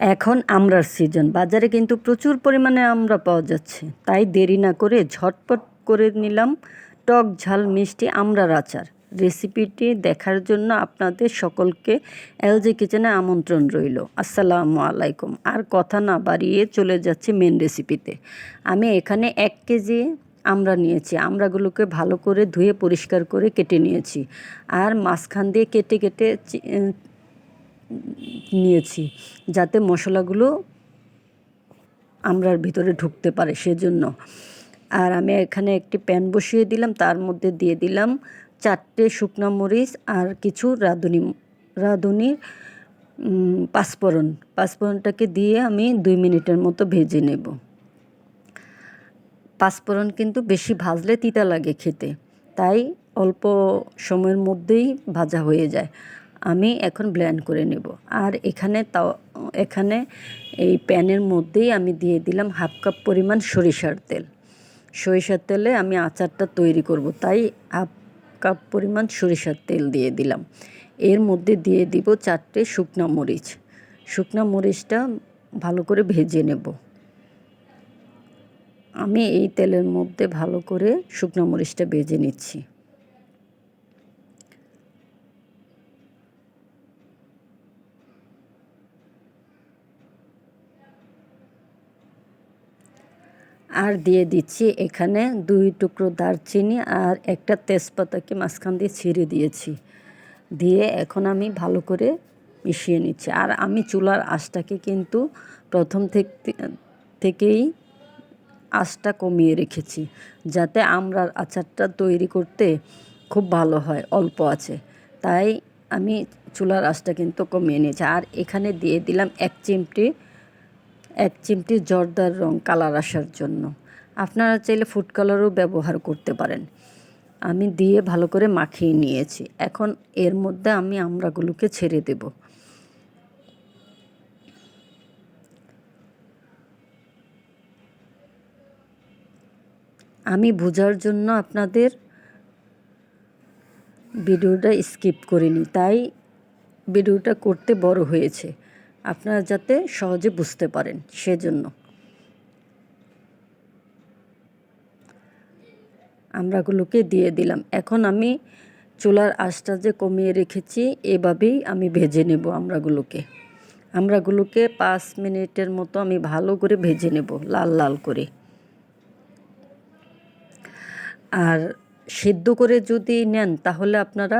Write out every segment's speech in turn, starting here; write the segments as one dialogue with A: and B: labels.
A: এখন আমরার সিজন বাজারে কিন্তু প্রচুর পরিমাণে আমরা পাওয়া যাচ্ছে। তাই দেরি না করে ঝটপট করে নিলাম টক ঝাল মিষ্টি আমরার আচার। রেসিপিটি দেখার জন্য আপনাদের সকলকে এলজি কিচেনে আমন্ত্রণ রইল। আসসালামু আলাইকুম। আর কথা না বাড়িয়ে চলে যাচ্ছি মেন রেসিপিতে আমি এখানে এক কেজি আমরা নিয়েছি। আমরাগুলোকে ভালো করে ধুয়ে পরিষ্কার করে কেটে নিয়েছি। আর মাঝখান দিয়ে কেটে কেটে নিয়েছি, যাতে মশলাগুলো আমরার ভিতরে ঢুকতে পারে সেজন্য। আর আমি এখানে একটি প্যান বসিয়ে দিলাম, তার মধ্যে দিয়ে দিলাম চারটে শুকনো মরিচ আর কিছু রাঁধুনি, রাঁধুনির পাঁচফোড়ন। পাঁচফোড়নটাকে দিয়ে আমি দুই মিনিটের মতো ভেজে নেব। পাঁচফোড়ন কিন্তু বেশি ভাজলে তিতা লাগে খেতে, তাই অল্প সময়ের মধ্যেই ভাজা হয়ে যায়। আমি এখন ব্লেন্ড করে নেব। আর এখানে তাও, এখানে এই প্যানের মধ্যেই আমি দিয়ে দিলাম হাফ কাপ পরিমাণ সরিষার তেল। সরিষার তেলে আমি আচারটা তৈরি করব, তাই হাফ কাপ পরিমাণ সরিষার তেল দিয়ে দিলাম। এর মধ্যে দিয়ে দিব চারটে শুকনা মরিচ। শুকনা মরিচটা ভালো করে ভেজে নেব। আমি এই তেলের মধ্যে ভালো করে শুকনো মরিচটা ভেজে নিচ্ছি। আর দিয়ে দিচ্ছি। এখানে দুই টুকরো দারচিনি আর একটা তেজপাতাকে মাঝখান দিয়ে ছিঁড়ে দিয়েছি। দিয়ে এখন আমি ভালো করে মিশিয়ে নিচ্ছি। আর আমি চুলার আঁচটাকে কিন্তু প্রথম থেকেই আঁচটা কমিয়ে রেখেছি, যাতে আমরার আচারটা তৈরি করতে খুব ভালো হয়, অল্প আছে। তাই আমি চুলার আঁচটা কিন্তু কমিয়ে নিয়েছি। আর এখানে দিয়ে দিলাম এক চিমটি এক চিমটি জর্দার রং কালার আসার জন্য। আপনারা চাইলে ফুড কালারও ব্যবহার করতে পারেন। আমি দিয়ে ভালো করে মাখিয়ে নিয়েছি। এখন এর মধ্যে আমি আমড়াগুলোকে ছেড়ে দেব। আমি বোঝার জন্য আপনাদের ভিডিওটা স্কিপ করিনি, তাই ভিডিওটা করতে বড় হয়েছে। আপনারা যাতে সহজে বুঝতে পারেন সেজন্য। আমরাগুলোকে দিয়ে দিলাম। এখন আমি চুলার আঁচটা যে কমিয়ে রেখেছি, এভাবেই আমি ভেজে নেব আমরাগুলোকে। আমরাগুলোকে পাঁচ মিনিটের মতো আমি ভালো করে ভেজে নেব, লাল লাল করে। আর সিদ্ধ করে যদি নেন, তাহলে আপনারা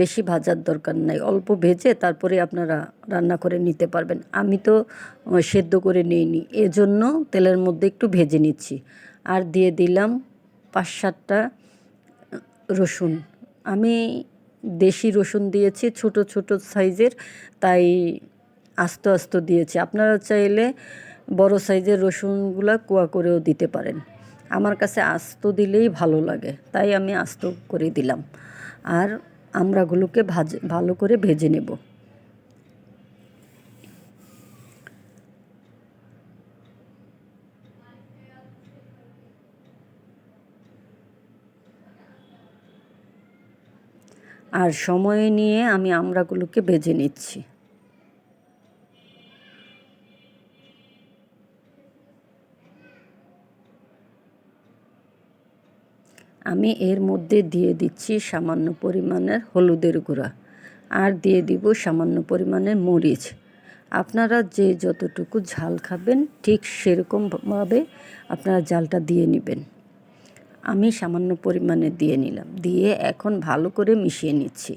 A: বেশি ভাজার দরকার নাই। অল্প ভেজে তারপরে আপনারা রান্না করে নিতে পারবেন। আমি তো সেদ্ধ করে নিইনি। এজন্য তেলের মধ্যে একটু ভেজে নিচ্ছি। আর দিয়ে দিলাম পাঁচ সাতটা রসুন। আমি দেশি রসুন দিয়েছি, ছোট ছোট সাইজের, তাই আস্ত আস্ত দিয়েছি। আপনারা চাইলে বড় সাইজের রসুনগুলো কুয়া করেও দিতে পারেন। আমার কাছে আস্ত দিলেই ভালো লাগে, তাই আমি আস্ত করে দিলাম। আর আমড়াগুলোকে ভাজ ভালো করে ভেজে নেব। আর সময় নিয়ে আমি আমড়াগুলোকে ভেজে নিচ্ছি। আমি এর মধ্যে দিয়ে দিচ্ছি সামান্য পরিমাণের হলুদের গুঁড়া। আর দিয়ে দিব সামান্য পরিমাণের মরিচ। আপনারা যে যতটুকু ঝাল খাবেন, ঠিক সেরকমভাবে আপনারা জালটা দিয়ে নেবেন। আমি সামান্য পরিমাণে দিয়ে নিলাম। দিয়ে এখন ভালো করে মিশিয়ে নিচ্ছি।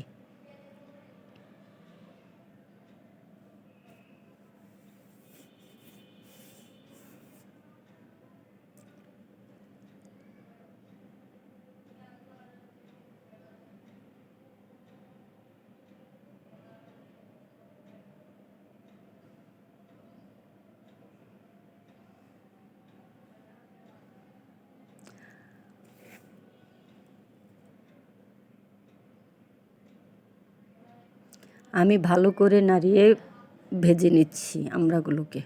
A: আমি ভালো করে নাড়িয়ে ভেজে নিচ্ছি আমড়াগুলোকে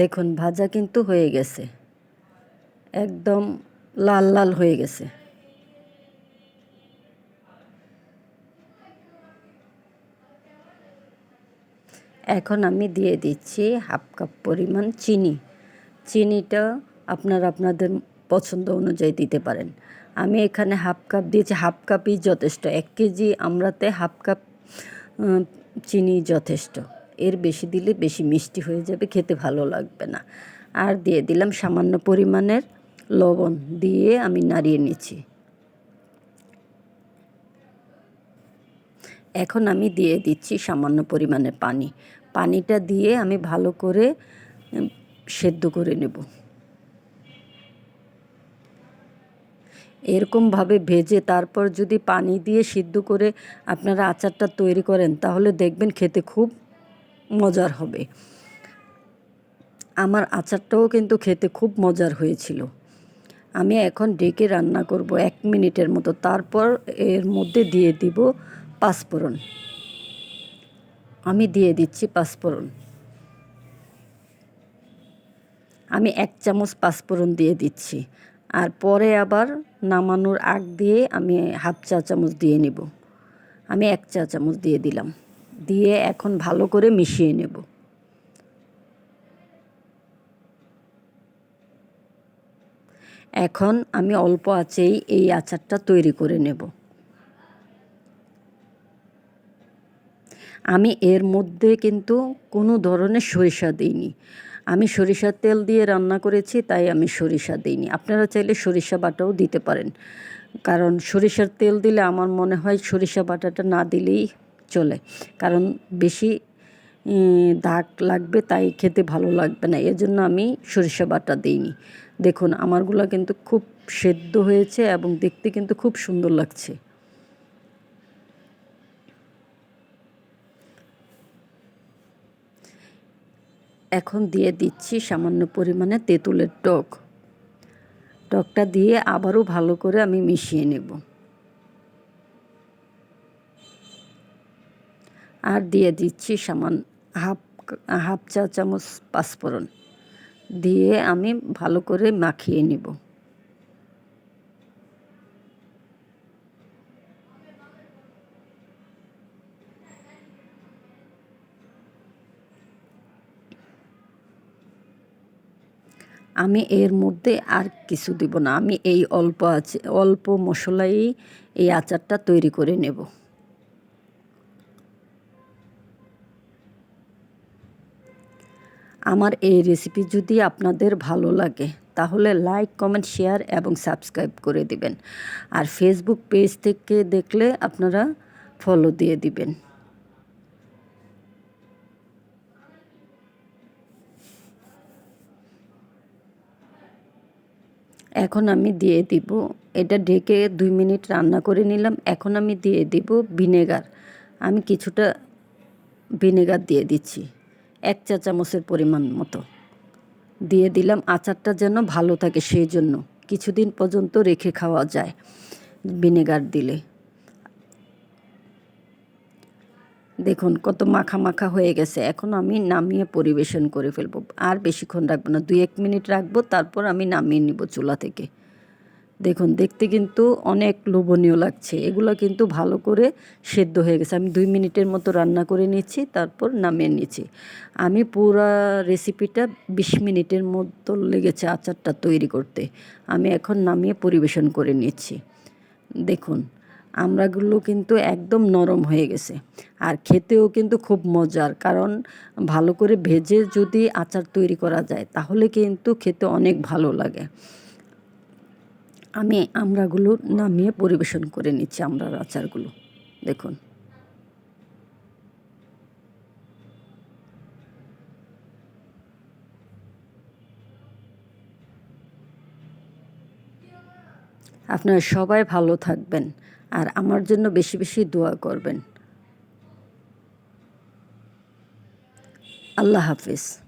A: দেখুন, ভাজা কিন্তু হয়ে গেছে। একদম লাল লাল হয়ে গেছে। এখন আমি দিয়ে দিচ্ছি হাফ কাপ পরিমাণ চিনি। চিনিটা আপনারা আপনাদের পছন্দ অনুযায়ী দিতে পারেন। আমি এখানে হাফ কাপ দিয়েছি, হাফ কাপই যথেষ্ট। এক কেজি আমরাতে হাফ কাপ চিনি যথেষ্ট। এর বেশি দিলে বেশি মিষ্টি হয়ে যাবে, খেতে ভালো লাগবে না। আর দিয়ে দিলাম সামান্য পরিমাণের লবণ দিয়ে আমি নাড়িয়ে নিচ্ছি। এখন আমি দিয়ে দিচ্ছি সামান্য পরিমাণে পানি। পানিটা দিয়ে আমি ভালো করে সেদ্ধ করে নেব। এরকমভাবে ভেজে তারপর যদি পানি দিয়ে সিদ্ধ করে আপনারা আচারটা তৈরি করেন, তাহলে দেখবেন খেতে খুব মজার হবে। আমার আচারটাও কিন্তু খেতে খুব মজার হয়েছিল। আমি এখন ডেকে রান্না করব এক মিনিটের মতো। তারপর এর মধ্যে দিয়ে দিব পাঁচফোড়ন। আমি দিয়ে দিচ্ছি পাঁচফোড়ন। আমি এক চামচ পাঁচফোড়ন দিয়ে দিচ্ছি। আর পরে আবার নামানোর আগ দিয়ে আমি হাফ চা চামচ দিয়ে নেব। আমি এক চা চামচ দিয়ে দিলাম। দিয়ে এখন ভালো করে মিশিয়ে নেব। এখন আমি অল্প আছেই এই আচারটা তৈরি করে নেব। আমি এর মধ্যে কিন্তু কোনো ধরনের সরিষা দিইনি। আমি সরিষার তেল দিয়ে রান্না করেছি, তাই আমি সরিষা দিইনি। আপনারা চাইলে সরিষা বাটাও দিতে পারেন। কারণ সরিষার তেল দিলে আমার মনে হয় সরিষা বাটাটা না দিলেই চলে। কারণ বেশি দাগ লাগবে তাই খেতে ভালো লাগবে না। এজন্য আমি সরিষা বাটা দিইনি। দেখুন, আমারগুলো কিন্তু খুব সেদ্ধ হয়েছে এবং দেখতে কিন্তু খুব সুন্দর লাগছে। এখন দিয়ে দিচ্ছি সামান্য পরিমাণে তেঁতুলের টক। টকটা দিয়ে আবারও ভালো করে আমি মিশিয়ে নেব। আর দিয়ে দিচ্ছি সামান হাফ হাফ চা চামচ পাঁচফোড়ন। দিয়ে আমি ভালো করে মাখিয়ে নেব। আমি এর মধ্যে আর কিছু দিব না। আমি এই অল্প আছে অল্প মশলাই এই আচারটা তৈরি করে নেব। আমার এই রেসিপি যদি আপনাদের ভালো লাগে, তাহলে লাইক কমেন্ট শেয়ার এবং সাবস্ক্রাইব করে দিবেন। আর ফেসবুক পেজ থেকে দেখলে আপনারা ফলো দিয়ে দিবেন। এখন আমি দিয়ে দিব, এটা ঢেকে দুই মিনিট রান্না করে নিলাম। এখন আমি দিয়ে দিব ভিনেগার। আমি কিছুটা ভিনেগার দিয়ে দিচ্ছি। এক চা চামচের পরিমাণ মতো। দিয়ে দিলাম, আচারটা যেন ভালো থাকে সেই জন্য কিছুদিন পর্যন্ত রেখে খাওয়া যায় ভিনেগার দিলে। দেখুন, কত মাখা মাখা হয়ে গেছে। এখন আমি নামিয়ে পরিবেশন করে ফেলব। আর বেশিক্ষণ রাখব না। দুই এক মিনিট রাখব, তারপর আমি নামিয়ে নিব চুলা থেকে। দেখুন, দেখতে কিন্তু অনেক লোভনীয় লাগছে। এগুলো কিন্তু ভালো করে সেদ্ধ হয়ে গেছে। আমি দুই মিনিটের মতো রান্না করে নিচ্ছি তারপর নামিয়ে নিচ্ছি আমি পুরা রেসিপিটা বিশ মিনিটের মতো লেগেছে আচারটা তৈরি করতে। আমি এখন নামিয়ে পরিবেশন করে নিচ্ছি দেখুন আমড়াগুলো কিন্তু একদম নরম হয়ে গেছে। আর খেতেও কিন্তু খুব মজার, কারণ ভালো করে ভেজে যদি আচার তৈরি করা যায়, তাহলে কিন্তু খেতে অনেক ভালো লাগে। আমি আমড়াগুলো নামিয়ে পরিবেশন করে নিচ্ছি আমড়ার আচারগুলো। দেখুন। আপনারা সবাই ভালো থাকবেন আর আমার জন্য বেশি বেশি দোয়া করবেন। আল্লাহ হাফিজ।